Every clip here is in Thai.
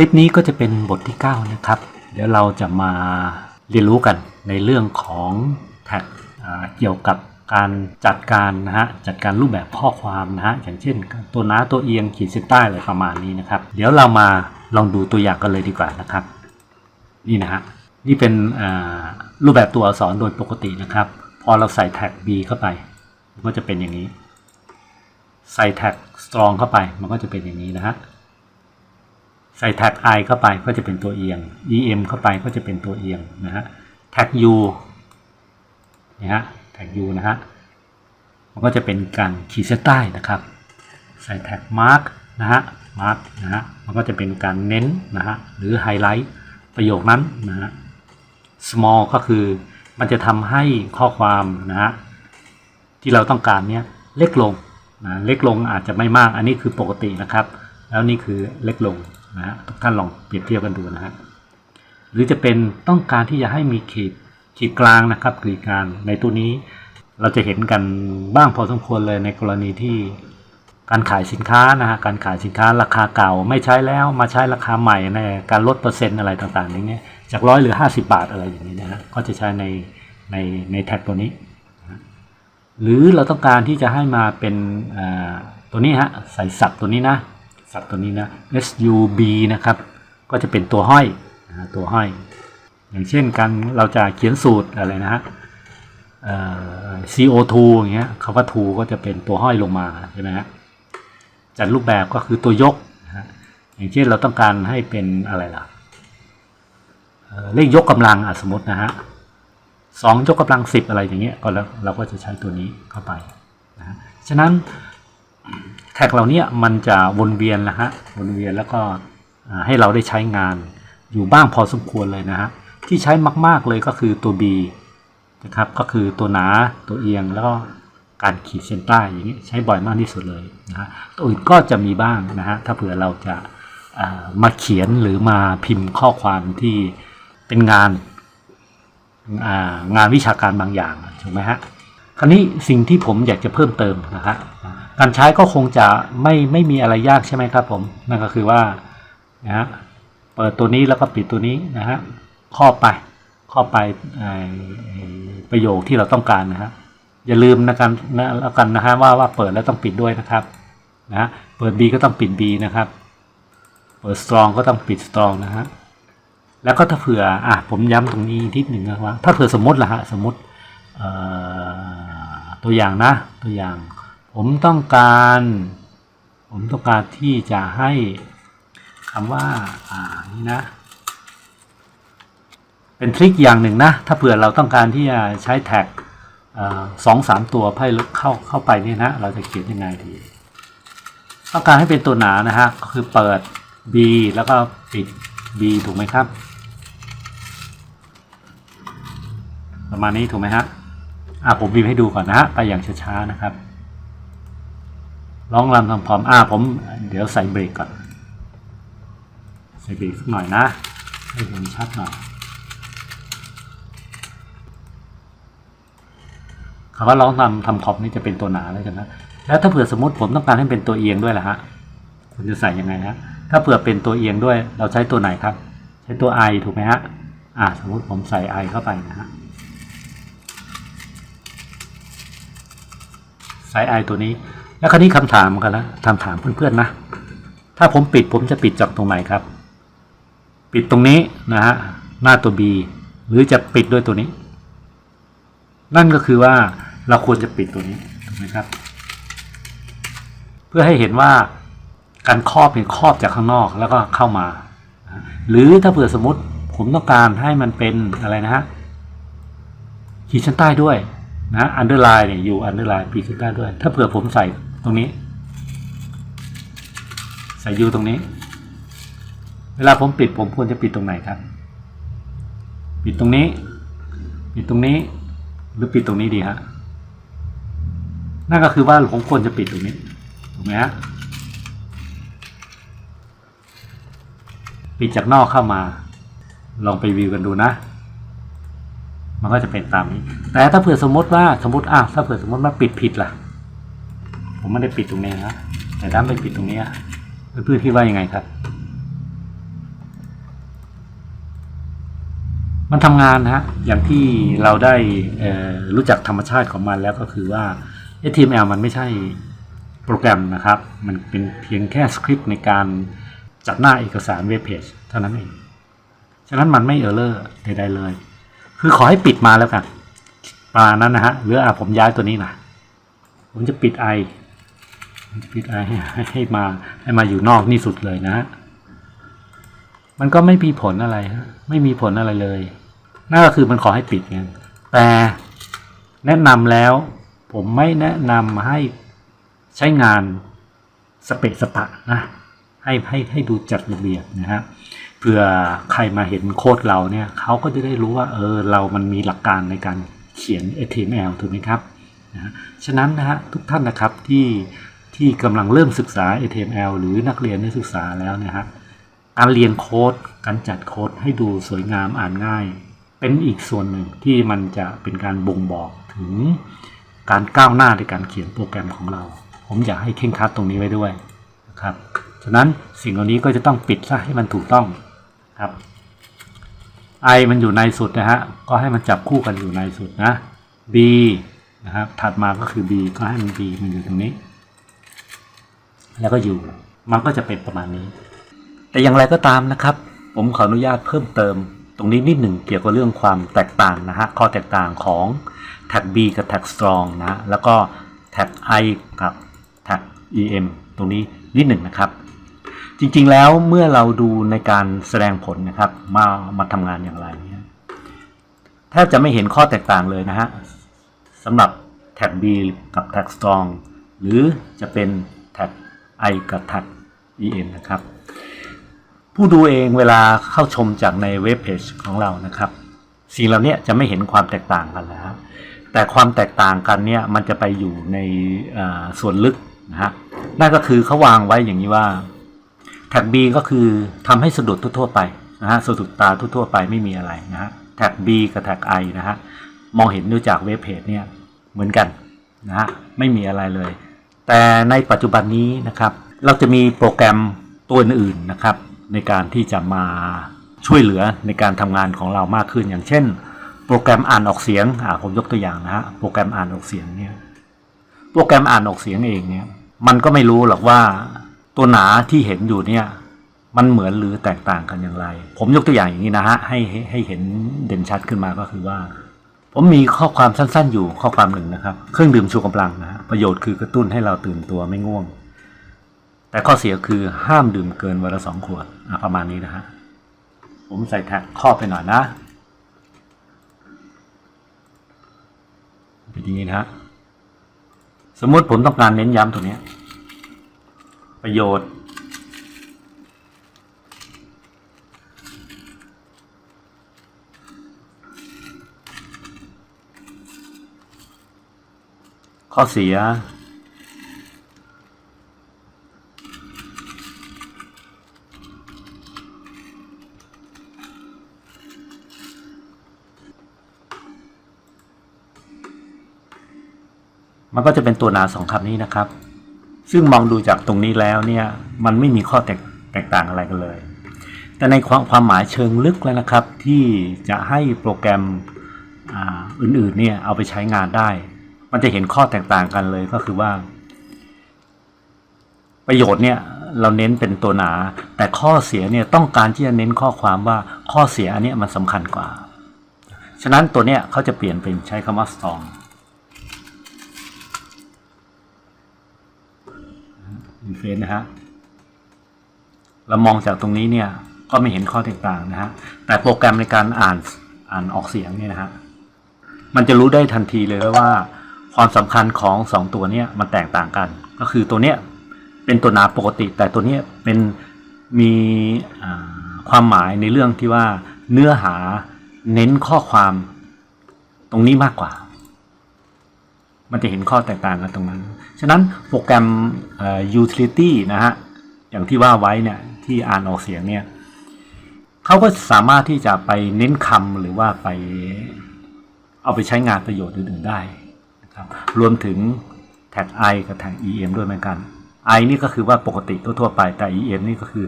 ลิปนี้ก็จะเป็นบทที่ 9 นะครับ เดี๋ยวเราจะมาเรียนรู้กันในเรื่องของแท็กเกี่ยวกับการจัดการนะฮะจัดการรูปแบบข้อความนะฮะอย่างเช่น ตัวน้าตัวเอียงขีดเส้นใต้อะไรประมาณนี้นะครับ เดี๋ยวเรามาลองดูตัวอย่างกันเลยดีกว่านะครับ นี่นะฮะนี่เป็นรูปแบบตัวอักษรโดยปกตินะครับ พอเราใส่แท็ก B เข้าไป มันก็จะเป็นอย่างนี้ ใส่แท็ก strong เข้าไป มันก็จะเป็นอย่างนี้นะฮะ ใส่แท็ก i เข้าไปก็จะเป็นตัวเอียง em เข้าไปก็จะเป็นตัวเอียงนะฮะแท็ก u นะฮะแท็ก u นะฮะมันก็จะเป็นการขีดเส้นใต้นะครับ ใส่แท็ก mark นะฮะ mark นะฮะมันก็จะเป็นการเน้นนะฮะหรือไฮไลท์ประโยคนั้นนะฮะ small ก็คือมันจะทำให้ข้อความนะฮะที่เราต้องการเนี้ยเล็กลงนะเล็กลงอาจจะไม่มากอันนี้คือปกตินะครับ แล้วนี่คือเล็กลง นะฮะทุกท่านลองเปรียบเทียบกันดูนะฮะหรือจะเป็นต้องการที่จะให้มีขีดขีดกลางนะครับขีดกลางในตัวนี้เราจะเห็นกันบ้างพอสมควรเลยในกรณีที่การขายสินค้านะฮะการขายสินค้าราคาเก่าไม่ใช้แล้วมาใช้ราคาใหม่ในการลดเปอร์เซ็นต์อะไรต่างๆอย่างเงี้ยจากร้อยหรือ 50 บาทอะไรอย่างนี้นะฮะก็จะใช้ในในในแท็กตัวนี้ หรือเราต้องการที่จะให้มาเป็นตัวนี้ฮะใส่สับตัวนี้นะ สับตัวนี้นะ sub นะครับ ก็จะเป็นตัวห้อยนะตัวห้อย อย่างเช่นการเราจะเขียนสูตรอะไรนะฮะ co2 อย่างเงี้ยคำว่า to ก็จะเป็นตัวห้อยลงมาใช่ไหมฮะจัดรูปแบบก็คือตัวยกนะฮะอย่างเช่นเราต้องการให้เป็นอะไรล่ะเเลขยกกำลังอะสมมตินะฮะสองยกกำลังสิบอะไรอย่างเงี้ยก็แล้วเราก็จะใช้ตัวนี้เข้าไปนะฉะนั้น ท็กเหล่านี้มันจะวนเวียนนะฮะวนเวียนแล้วก็ให้เราได้ใช้งานอยู่บ้างพอสมควรเลยนะฮะที่ใช้มาก ๆเลยก็คือตัว B นะครับก็คือตัวหนาตัวเอียงแล้วก็การขีดเส้นใต้อย่างนี้ใช้บ่อยมากที่สุดเลยนะฮะตัวอื่นก็จะมีบ้างนะฮะถ้าเผื่อเราจะามาเขียนหรือมาพิมพ์ข้อความที่เป็นงานางานวิชาการบางอย่างถูกไหมฮะคราวนี้สิ่งที่ผมอยากจะเพิ่มเติมนะฮะ การใช้ก็คงจะไม่ไม่มีอะไรยากใช่ไหมครับผม นั่นก็คือว่านะฮะเปิดตัวนี้แล้วก็ปิดตัวนี้นะฮะครอบไปครอบไปประโยคที่เราต้องการนะฮะอย่าลืมนะกันนะแล้วกันนะฮะว่าว่าเปิดแล้วต้องปิดด้วยนะครับนะฮะเปิด B ก็ต้องปิด B นะครับ เปิด strong ก็ต้องปิด strong นะฮะแล้วก็ถ้าเผื่ออะผมย้ำตรงนี้ทีหนึ่งนะว่าถ้าเผื่อสมมติละฮะสมมติตัวอย่างนะตัวอย่าง ผมต้องการ ผมต้องการที่จะให้คำว่า อ่า นี่นะ เป็นทริคอย่างหนึ่งนะ ถ้าเผื่อเราต้องการที่จะใช้แท็กสองสามตัวให้เข้าเข้าไปนี่นะ เราจะเขียนยังไงดี ต้องการให้เป็นตัวหนานะฮะ ก็คือเปิด B แล้วก็ปิด B ถูกไหมครับ ประมาณนี้ถูกไหมฮะ อะผมบีบให้ดูก่อนนะฮะ ไปอย่างช้าๆนะครับ ร้องรำทำพร้อมอะผมเดี๋ยวใส่เบรกก่อน ใส่เบรกสักหน่อยนะ ให้เห็นชัดหน่อยคำว่าร้องทำทำขอบนี่จะเป็นตัวหนาแล้วกันนะ แล้วถ้าเผื่อสมมติผมต้องการให้เป็นตัวเอียงด้วยล่ะฮะคุณจะใส่ยังไงฮะถ้าเผื่อเป็นตัวเอียงด้วย เราใช้ตัวไหนครับ ใช้ตัว i ถูกไหมฮะอ่าสมมติผมใส่ i เข้าไปนะฮะใส่ i ตัวนี้ แล้วคราวนี้คำถามกันล้วคำถามเพื่อนๆนะ ถ้าผมปิดผมจะปิดจากตรงไหนครับ ปิดตรงนี้นะฮะหน้าตัว b หรือจะปิดด้วยตัวนี้ นั่นก็คือว่าเราควรจะปิดตัวนี้ถูกไหมครับ เพื่อให้เห็นว่าการครอบเป็นครอบจากข้างนอกแล้วก็เข้ามา หรือถ้าเผื่อสมมติผมต้องการให้มันเป็นอะไรนะฮะขีดเส้นใต้ด้วยนะอันเดอร์ไลน์เนี่ยอยู่อันเดอร์ไลน์ขีดเส้นใต้ด้วย ถ้าเผื่อผมใส่ ตรงนี้ ใส่ยูตรงนี้ เวลาผมปิดผมควรจะปิดตรงไหนครับ ปิดตรงนี้ ปิดตรงนี้ หรือปิดตรงนี้ดีฮะ นั่นก็คือว่าผมควรจะปิดตรงนี้ ถูกไหมฮะ ปิดจากนอกเข้ามา ลองไปวิวกันดูนะมันก็จะเป็นตามนี้ แต่ถ้าเผื่อสมมติว่าสมมติอะถ้าเผื่อสมมติว่าปิดผิดล่ะ ผมไม่ได้ปิดตรงนี้นะแต่ด้านไปปิดตรงนี้เพื่อนๆคิดว่ายังไงครับ มันทำงานนะฮะอย่างที่เราได้รู้จักธรรมชาติของมันแล้วก็คือว่า HTML มันไม่ใช่โปรแกรมนะครับ มันเป็นเพียงแค่สคริปต์ในการจัดหน้าเอกสารเว็บเพจเท่านั้นเอง ฉะนั้นมันไม่เออร์เลอร์ใดๆเลย คือขอให้ปิดมาแล้วกันประมาณนั้นนะฮะหรืออะผมย้ายตัวนี้นะผมจะปิด ไอปิดไอให้ให้มาให้มาอยู่นอกนี่สุดเลยนะฮะมันก็ไม่มีผลอะไรไม่มีผลอะไรเลย นั่นก็คือมันขอให้ปิดไงแต่แนะนำแล้ว ผมไม่แนะนำให้ใช้งานสเปะสปะนะให้ให้ให้ดูจัดระเบียบนะฮะเพื่อใครมาเห็นโค้ดเราเนี่ยเขาก็จะได้รู้ว่าเออเรามันมีหลักการในการเขียน HTML ถูกไหมครับนะฉะนั้นนะฮะทุกท่านนะครับที่ ที่กำลังเริ่มศึกษา HTML หรือนักเรียนได้ศึกษาแล้วนะฮะการเรียนโค้ดการจัดโค้ดให้ดูสวยงามอ่านง่าย เป็นอีกส่วนหนึ่งที่มันจะเป็นการบ่งบอกถึงการก้าวหน้าในการเขียนโปรแกรมของเรา ผมอยากให้เข่งคัดตรงนี้ไว้ด้วยนะครับฉะนั้นสิ่งเหล่านี้ก็จะต้องปิดซะให้มันถูกต้องครับ i มันอยู่ในสุดนะฮะก็ให้มันจับคู่กันอยู่ในสุดนะ b นะครับถัดมาก็คือ b ก็ให้มัน b มันอยู่ตรงนี้ แล้วก็อยู่ มันก็จะเป็นประมาณนี้ แต่อย่างไรก็ตามนะครับ ผมขออนุญาตเพิ่มเติม ตรงนี้นิดหนึ่งเกี่ยวกับเรื่องความแตกต่างนะฮะข้อแตกต่างของ tag B กับ tag strong นะแล้วก็ tag I กับ tag EM ตรงนี้นิดหนึ่งนะครับจริงๆ แล้วเมื่อเราดูในการแสดงผลนะครับมามาทำงานอย่างไรเนี่ยแทบจะไม่เห็นข้อแตกต่างเลยนะฮะสำหรับ tag B กับ tag strong หรือจะเป็น tag I กับ tag EM นะครับ ผู้ดูเองเวลาเข้าชมจากในเว็บเพจของเรานะครับ สิ่งเหล่านี้จะไม่เห็นความแตกต่างกันแล้วแต่ความแตกต่างกันเนี่ยมันจะไปอยู่ในส่วนลึกนะฮะนั่นก็คือเขาวางไว้อย่างนี้ว่าแท็ก B ก็คือทำให้สะดุดทั่วไปนะฮะสะดุดตาทั่วไปไม่มีอะไรนะฮะแท็ก B กับแท็ก I นะฮะมองเห็นดูจากเว็บเพจเนี่ยเหมือนกันนะฮะไม่มีอะไรเลย แต่ในปัจจุบันนี้นะครับ เราจะมีโปรแกรมตัวอื่นๆนะครับ ในการที่จะมาช่วยเหลือในการทำงานของเรามากขึ้น อย่างเช่น โปรแกรมอ่านออกเสียงอ่าผมยกตัวอย่างนะฮะโปรแกรมอ่านออกเสียงเนี่ยโปรแกรมอ่านออกเสียงเองเนี่ยมันก็ไม่รู้หรอกว่าตัวหนาที่เห็นอยู่เนี่ยมันเหมือนหรือแตกต่างกันอย่างไร ผมยกตัวอย่างอย่างนี้นะฮะให้ให้ให้เห็นเด่นชัดขึ้นมาก็คือว่า ผมมีข้อความสั้นๆ อยู่ข้อความหนึ่งนะครับ เครื่องดื่มชูกำลังนะประโยชน์คือกระตุ้นให้เราตื่นตัวไม่ง่วง แต่ข้อเสียคือห้ามดื่มเกินวันละสองขวดประมาณนี้นะฮะผมใส่แท็กข้อไปหน่อยนะเป็นอย่างนี้นะฮะสมมติผมต้องการเน้นย้ำตรงนี้ ประโยชน์ ข้อเสีย มันก็จะเป็นตัวนาสองคำนี้นะครับ ซึ่งมองดูจากตรงนี้แล้วเนี่ย มันไม่มีข้อแตกแตกต่างอะไรกันเลย แต่ในความความหมายเชิงลึกแล้วนะครับ ที่จะให้โปรแกรมออื่นๆเนี่ยเอาไปใช้งานได้ มันจะเห็นข้อแตกต่างกันเลยก็คือว่า ประโยชน์เนี่ย เราเน้นเป็นตัวหนา แต่ข้อเสียเนี่ยต้องการที่จะเน้นข้อความว่าข้อเสียอันนี้มันสำคัญกว่า ฉะนั้นตัวเนี้ยเขาจะเปลี่ยนเป็นใช้คำว่า strong อินเฟนนะฮะเรามองจากตรงนี้เนี่ย ก็ไม่เห็นข้อแตกต่างนะฮะ แต่โปรแกรมในการอ่านอ่านออกเสียงเนี่ยนะฮะ มันจะรู้ได้ทันทีเลยว่า ความสำคัญของสองตัวเนี้ยมันแตกต่างกัน ก็คือตัวเนี้ยเป็นตัวหนาปกติ แต่ตัวเนี้ยเป็นมีความหมายในเรื่องที่ว่าเนื้อหาเน้นข้อความตรงนี้มากกว่า มันจะเห็นข้อแตกต่างกันตรงนั้น ฉะนั้นโปรแกรม utility นะฮะ อย่างที่ว่าไว้เนี่ยที่อ่านออกเสียงเนี่ยเขาก็สามารถที่จะไปเน้นคำหรือว่าไปเอาไปใช้งานประโยชน์อื่นๆได้ นะครับรวมถึงแท็ก i กับแท็ก em ด้วยเหมือนกัน i นี่ก็คือว่าปกติทั่วๆไปแต่ em นี่ก็คือ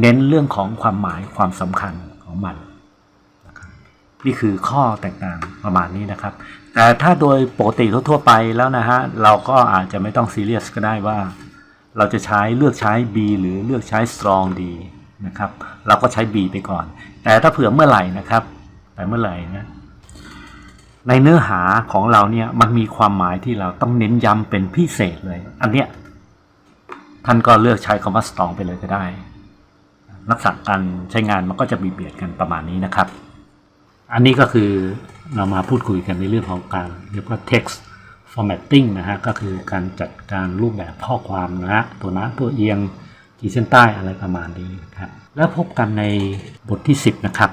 เน้นเรื่องของความหมายความสำคัญของมันนะครับนี่คือข้อแตกต่างประมาณนี้นะครับ แต่ถ้าโดยปกติทั่วๆไปแล้วนะฮะ เราก็อาจจะไม่ต้องซีเรียสก็ได้ว่า เราจะใช้เลือกใช้ B หรือเลือกใช้ strong ดีนะครับ เราก็ใช้ B ไปก่อน แต่ถ้าเผื่อเมื่อไหร่นะครับ แต่เมื่อไหร่นะ ในเนื้อหาของเราเนี่ยมันมีความหมายที่เราต้องเน้นย้ำเป็นพิเศษเลย อันเนี้ยท่านก็เลือกใช้คำว่า strong ไปเลยก็ได้ลักษณะการใช้งานมันก็จะบีเบียดกันประมาณนี้นะครับ อันนี้ก็คือเรามาพูดคุยกันในเรื่องของการเรียกว่า text formatting นะฮะก็คือการจัดการรูปแบบข้อความนะฮะตัวหนะตัวเอียงขีดเส้นใต้อะไรประมาณนี้นะครับ แล้วพบกันในบทที่ 10 นะครับ